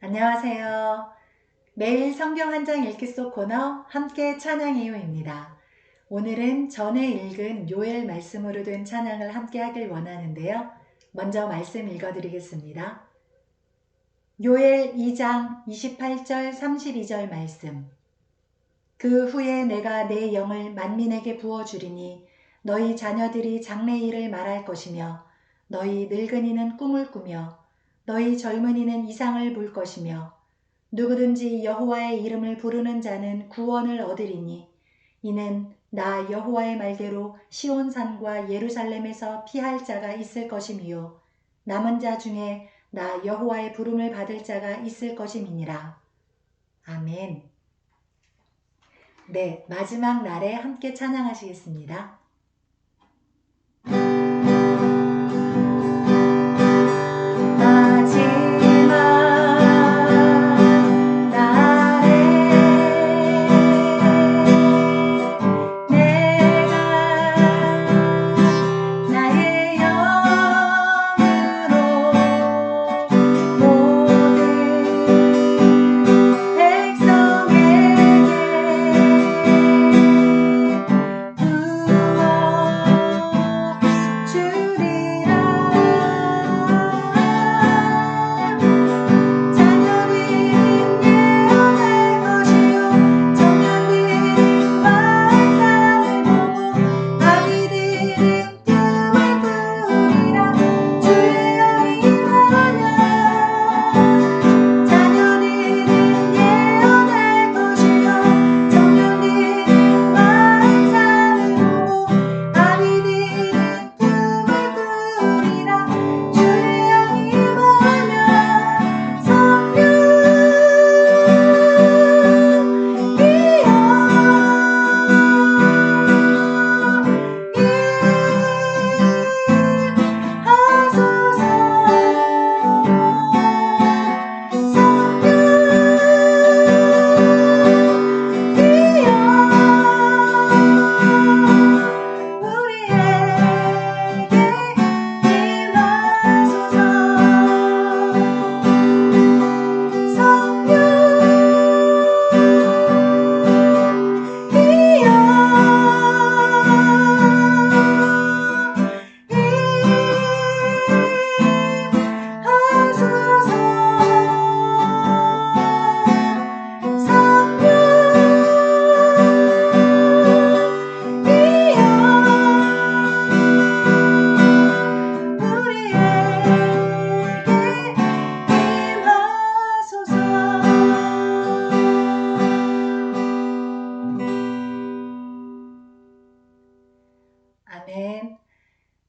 안녕하세요. 매일 성경 한 장 읽기 속 코너 함께 찬양해요입니다. 오늘은 전에 읽은 요엘 말씀으로 된 찬양을 함께 하길 원하는데요. 먼저 말씀 읽어드리겠습니다. 요엘 2장 28절 32절 말씀. 그 후에 내가 내 영을 만민에게 부어주리니 너희 자녀들이 장래일을 말할 것이며 너희 늙은이는 꿈을 꾸며 너희 젊은이는 이상을 볼 것이며 누구든지 여호와의 이름을 부르는 자는 구원을 얻으리니 이는 나 여호와의 말대로 시온산과 예루살렘에서 피할 자가 있을 것이미요 남은 자 중에 나 여호와의 부름을 받을 자가 있을 것임이니라. 아멘. 네, 마지막 날에 함께 찬양하시겠습니다.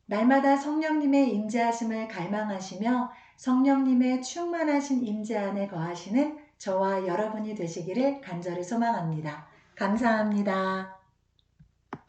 날마다 성령님의 임재하심을 갈망하시며 성령님의 충만하신 임재 안에 거하시는 저와 여러분이 되시기를 간절히 소망합니다. 감사합니다.